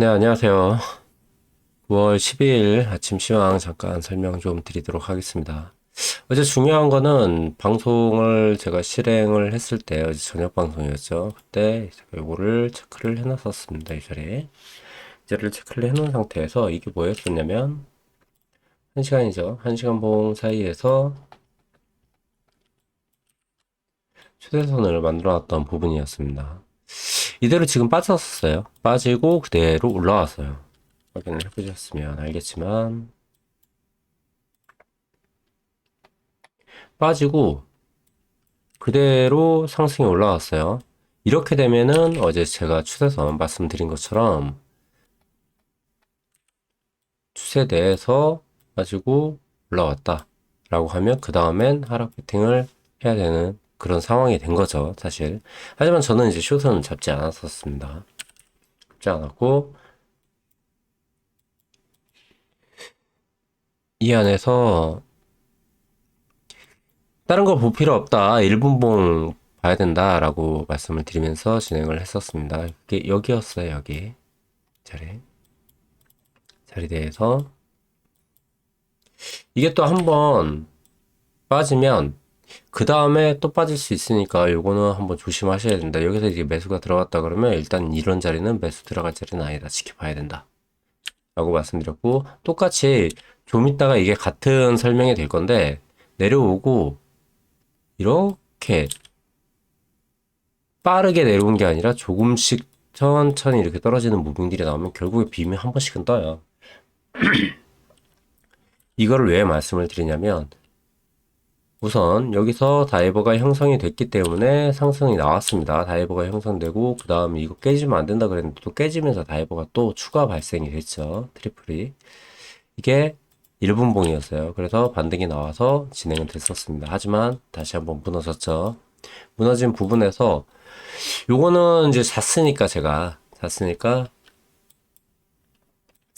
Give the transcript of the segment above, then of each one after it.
네, 안녕하세요. 9월 12일 아침 시황 잠깐 설명 좀 드리도록 하겠습니다. 어제 중요한 거는 방송을 제가 실행을 했을 때 어제 저녁 방송이었죠. 그때 요거를 체크를 해놨었습니다. 이 자리에. 이 자리를 체크를 해놓은 상태에서 이게 뭐였었냐면 1시간이죠. 1시간 봉 사이에서 최대선을 만들어 놨던 부분이었습니다. 이대로 지금 빠졌었어요. 빠지고 그대로 올라왔어요. 확인을 해보셨으면 알겠지만 빠지고 그대로 상승이 올라왔어요. 이렇게 되면은 어제 제가 추세선 말씀드린 것처럼 추세대에서 빠지고 올라왔다 라고 하면 그 다음엔 하락 배팅을 해야 되는 그런 상황이 된 거죠, 사실. 하지만 저는 이제 숏은 잡지 않았었습니다. 잡지 않았고, 이 안에서 다른 거 볼 필요 없다. 1분봉 봐야 된다라고 말씀을 드리면서 진행을 했었습니다. 이게 여기였어요, 여기. 자리. 자리대에서. 이게 또 한 번 빠지면 그 다음에 또 빠질 수 있으니까 요거는 한번 조심하셔야 된다. 여기서 이제 매수가 들어갔다 그러면 일단 이런 자리는 매수 들어갈 자리는 아니다. 지켜봐야 된다. 라고 말씀드렸고 똑같이 좀 이따가 이게 같은 설명이 될 건데 내려오고 이렇게 빠르게 내려온 게 아니라 조금씩 천천히 이렇게 떨어지는 무빙들이 나오면 결국에 비면 한 번씩은 떠요. 이거를 왜 말씀을 드리냐면 우선 여기서 다이버가 형성이 됐기 때문에 상승이 나왔습니다. 다이버가 형성되고 그 다음에 이거 깨지면 안 된다 그랬는데 또 깨지면서 다이버가 또 추가 발생이 됐죠. 트리플이. 이게 1분봉이었어요. 그래서 반등이 나와서 진행은 됐었습니다. 하지만 다시 한번 무너졌죠. 무너진 부분에서 요거는 이제 잤으니까 제가 잤으니까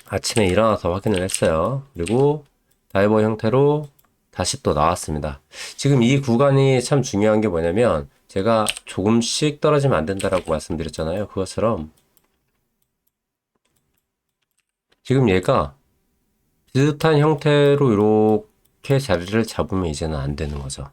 아침에 일어나서 확인을 했어요. 그리고 다이버 형태로 다시 또 나왔습니다. 지금 이 구간이 참 중요한 게 뭐냐면 제가 조금씩 떨어지면 안 된다라고 말씀드렸잖아요. 그것처럼 지금 얘가 비슷한 형태로 이렇게 자리를 잡으면 이제는 안 되는 거죠.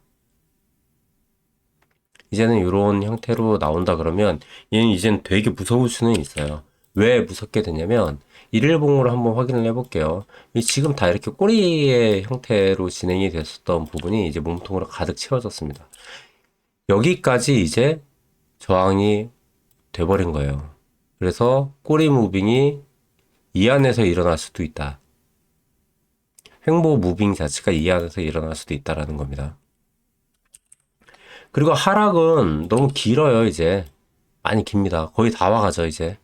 이제는 이런 형태로 나온다 그러면 얘는 이제는 되게 무서울 수는 있어요. 왜 무섭게 되냐면 일일봉으로 한번 확인을 해볼게요. 이 지금 다 이렇게 꼬리의 형태로 진행이 됐었던 부분이 이제 몸통으로 가득 채워졌습니다. 여기까지 이제 저항이 돼버린 거예요. 그래서 꼬리 무빙이 이 안에서 일어날 수도 있다. 횡보 무빙 자체가 이 안에서 일어날 수도 있다라는 겁니다. 그리고 하락은 너무 길어요, 이제. 많이 깁니다. 거의 다 와가죠, 이제.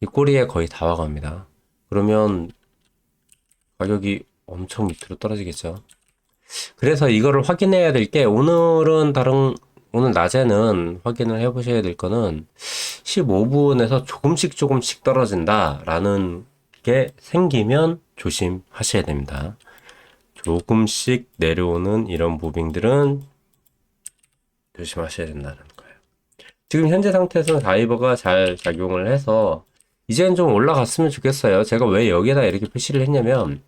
이 꼬리에 거의 다 와갑니다. 그러면 가격이 엄청 밑으로 떨어지겠죠. 그래서 이거를 확인해야 될 게 오늘은 다른 오늘 낮에는 확인을 해 보셔야 될 거는 15분에서 조금씩 조금씩 떨어진다라는 게 생기면 조심하셔야 됩니다. 조금씩 내려오는 이런 무빙들은 조심하셔야 된다는 거예요. 지금 현재 상태에서는 다이버가 잘 작용을 해서 이제는 좀 올라갔으면 좋겠어요. 제가 왜 여기에다 이렇게 표시를 했냐면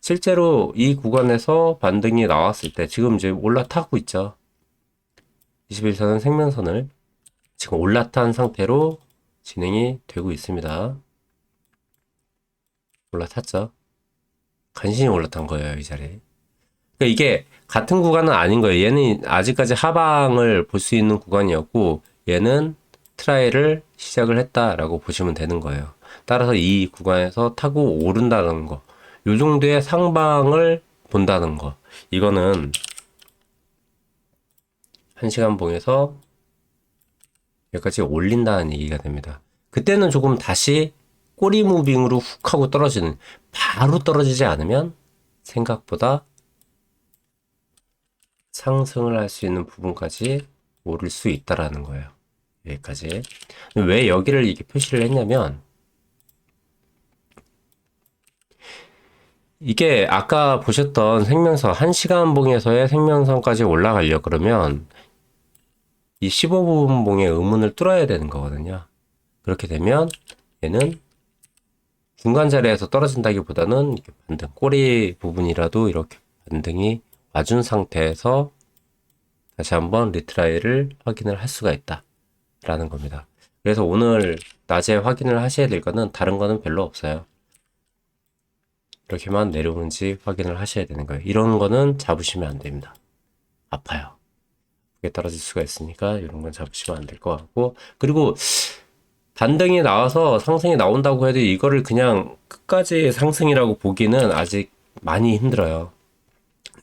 실제로 이 구간에서 반등이 나왔을 때 지금 이제 올라타고 있죠. 21선은 생명선을 지금 올라탄 상태로 진행이 되고 있습니다. 올라탔죠. 간신히 올라탄 거예요, 이 자리에. 그러니까 이게 같은 구간은 아닌 거예요. 얘는 아직까지 하방을 볼 수 있는 구간이었고 얘는 트라이를 시작을 했다라고 보시면 되는 거예요. 따라서 이 구간에서 타고 오른다는 거, 요 정도의 상방을 본다는 거, 이거는 한 시간 봉에서 여기까지 올린다는 얘기가 됩니다. 그때는 조금 다시 꼬리 무빙으로 훅 하고 떨어지는, 바로 떨어지지 않으면 생각보다 상승을 할 수 있는 부분까지 오를 수 있다라는 거예요. 여기까지. 왜 여기를 이렇게 표시를 했냐면, 이게 아까 보셨던 생명선, 1시간 봉에서의 생명선까지 올라가려 그러면, 이 15분 봉의 의문을 뚫어야 되는 거거든요. 그렇게 되면, 얘는 중간 자리에서 떨어진다기보다는 반등 꼬리 부분이라도 이렇게 반등이 와준 상태에서 다시 한번 리트라이를 확인을 할 수가 있다 라는 겁니다. 그래서 오늘 낮에 확인을 하셔야 될 거는 다른 거는 별로 없어요. 이렇게만 내려오는지 확인을 하셔야 되는 거예요. 이런 거는 잡으시면 안 됩니다. 아파요. 그게 떨어질 수가 있으니까 이런 건 잡으시면 안 될 것 같고 그리고 반등이 나와서 상승이 나온다고 해도 이거를 그냥 끝까지 상승이라고 보기는 아직 많이 힘들어요.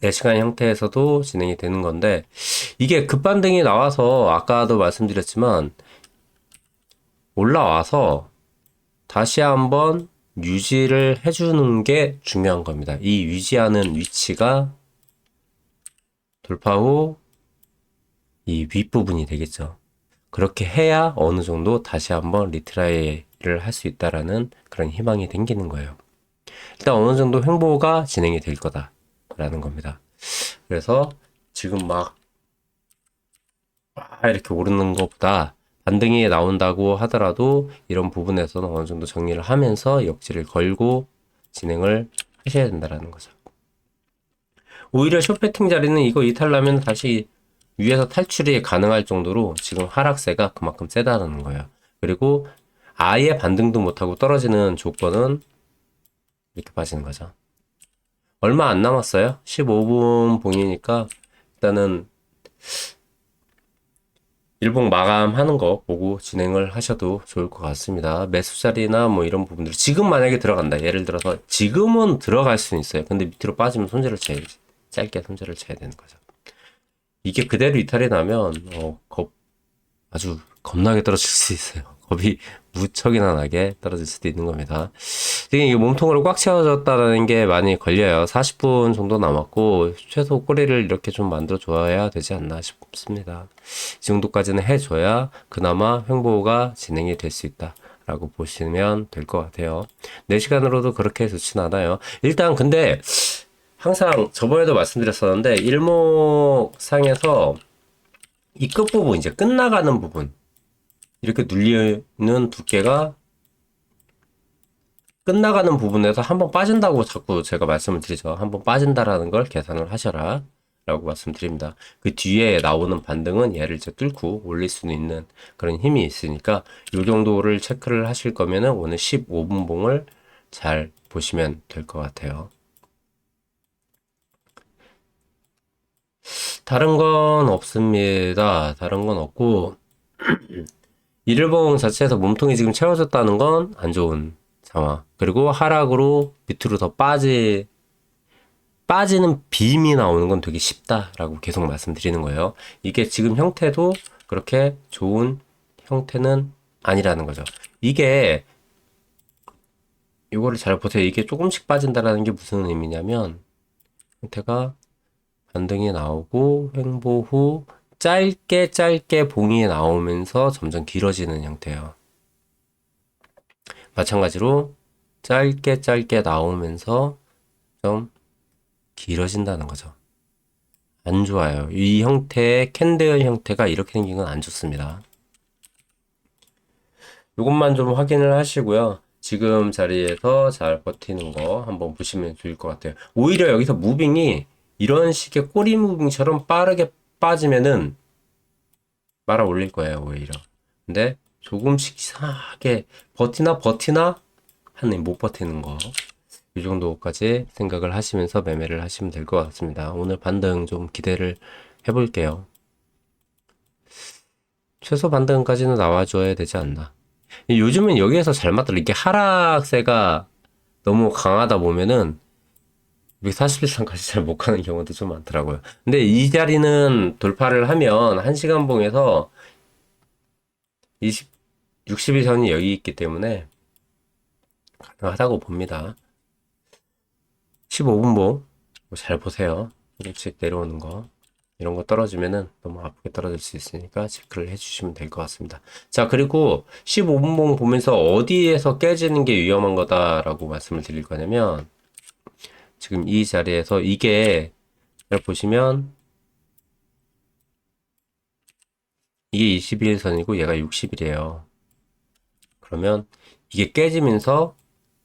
4시간 형태에서도 진행이 되는 건데 이게 급반등이 나와서 아까도 말씀드렸지만 올라와서 다시 한번 유지를 해주는 게 중요한 겁니다. 이 유지하는 위치가 돌파 후 이 윗부분이 되겠죠. 그렇게 해야 어느 정도 다시 한번 리트라이를 할 수 있다라는 그런 희망이 생기는 거예요. 일단 어느 정도 횡보가 진행이 될 거다 라는 겁니다. 그래서 지금 막 아, 이렇게 오르는 것보다 반등이 나온다고 하더라도 이런 부분에서는 어느 정도 정리를 하면서 역지를 걸고 진행을 하셔야 된다라는 거죠. 오히려 쇼패팅 자리는 이거 이탈나면 다시 위에서 탈출이 가능할 정도로 지금 하락세가 그만큼 세다는 거예요. 그리고 아예 반등도 못하고 떨어지는 조건은 이렇게 빠지는 거죠. 얼마 안 남았어요. 15분 봉이니까 일단은 일봉 마감하는 거 보고 진행을 하셔도 좋을 것 같습니다. 매수 자리나 뭐 이런 부분들 지금 만약에 들어간다. 예를 들어서 지금은 들어갈 수는 있어요. 근데 밑으로 빠지면 손절을 쳐야지. 짧게 손절을 쳐야 되는 거죠. 이게 그대로 이탈이 나면 어, 겁 아주 겁나게 떨어질 수 있어요. 겁이 무척이나 나게 떨어질 수도 있는 겁니다. 지금 이게 몸통으로 꽉 채워졌다는 게 많이 걸려요. 40분 정도 남았고 최소 꼬리를 이렇게 좀 만들어 줘야 되지 않나 싶습니다. 이 정도까지는 해줘야 그나마 횡보가 진행이 될 수 있다. 라고 보시면 될 것 같아요. 4시간으로도 그렇게 좋진 않아요. 일단 근데 항상 저번에도 말씀드렸었는데 일목상에서 이 끝부분 이제 끝나가는 부분 이렇게 눌리는 두께가 끝나가는 부분에서 한 번 빠진다고 자꾸 제가 말씀을 드리죠. 한 번 빠진다라는 걸 계산을 하셔라. 라고 말씀드립니다. 그 뒤에 나오는 반등은 얘를 이제 뚫고 올릴 수는 있는 그런 힘이 있으니까 이 정도를 체크를 하실 거면은 오늘 15분 봉을 잘 보시면 될 것 같아요. 다른 건 없습니다. 다른 건 없고 일봉 자체에서 몸통이 지금 채워졌다는 건 안 좋은 상황. 그리고 하락으로 밑으로 더 빠지 빠지는 빔이 나오는 건 되게 쉽다라고 계속 말씀드리는 거예요. 이게 지금 형태도 그렇게 좋은 형태는 아니라는 거죠. 이게 이거를 잘 보세요. 이게 조금씩 빠진다라는 게 무슨 의미냐면 형태가 반등이 나오고 횡보 후 짧게 짧게 봉이 나오면서 점점 길어지는 형태예요. 마찬가지로 짧게 짧게 나오면서 좀 길어진다는 거죠. 안 좋아요. 이 형태의 캔들 형태가 이렇게 생긴 건 안 좋습니다. 이것만 좀 확인을 하시고요. 지금 자리에서 잘 버티는 거 한번 보시면 좋을 것 같아요. 오히려 여기서 무빙이 이런 식의 꼬리 무빙처럼 빠르게 빠지면은 말아 올릴 거예요, 오히려. 근데 조금씩 이상하게 버티나 버티나 하는 못 버티는 거. 이 정도까지 생각을 하시면서 매매를 하시면 될 것 같습니다. 오늘 반등 좀 기대를 해볼게요. 최소 반등까지는 나와줘야 되지 않나. 요즘은 여기에서 잘 맞더라. 이게 하락세가 너무 강하다 보면은 여기 41선까지 잘 못 가는 경우도 좀 많더라고요. 근데 이 자리는 돌파를 하면 1시간 봉에서 20, 60일 선이 여기 있기 때문에 가능하다고 봅니다. 15분 봉잘 보세요. 조금씩 내려오는 거. 이런 거 떨어지면은 너무 아프게 떨어질 수 있으니까 체크를 해주시면 될 것 같습니다. 자, 그리고 15분 봉 보면서 어디에서 깨지는 게 위험한 거다라고 말씀을 드릴 거냐면 지금 이 자리에서 이게 잘 보시면 이게 21선이고 얘가 60일이에요. 그러면 이게 깨지면서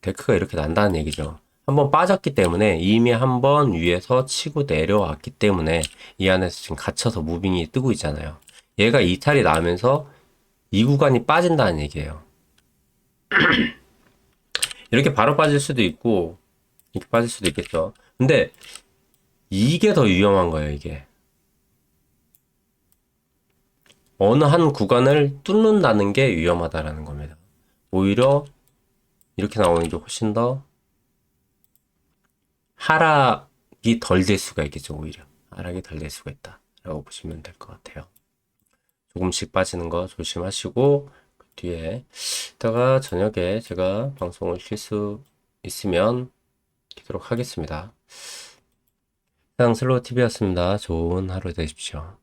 데크가 이렇게 난다는 얘기죠. 한번 빠졌기 때문에 이미 한 번 위에서 치고 내려왔기 때문에 이 안에서 지금 갇혀서 무빙이 뜨고 있잖아요. 얘가 이탈이 나면서 이 구간이 빠진다는 얘기예요. 이렇게 바로 빠질 수도 있고 이렇게 빠질 수도 있겠죠. 근데 이게 더 위험한 거예요, 이게. 어느 한 구간을 뚫는다는 게 위험하다라는 겁니다. 오히려 이렇게 나오는 게 훨씬 더 하락이 덜 될 수가 있겠죠, 오히려. 하락이 덜 될 수가 있다 라고 보시면 될 것 같아요. 조금씩 빠지는 거 조심하시고 그 뒤에 이따가 저녁에 제가 방송을 킬수 있으면 키도록 하겠습니다. 세상 슬로우 TV였습니다. 좋은 하루 되십시오.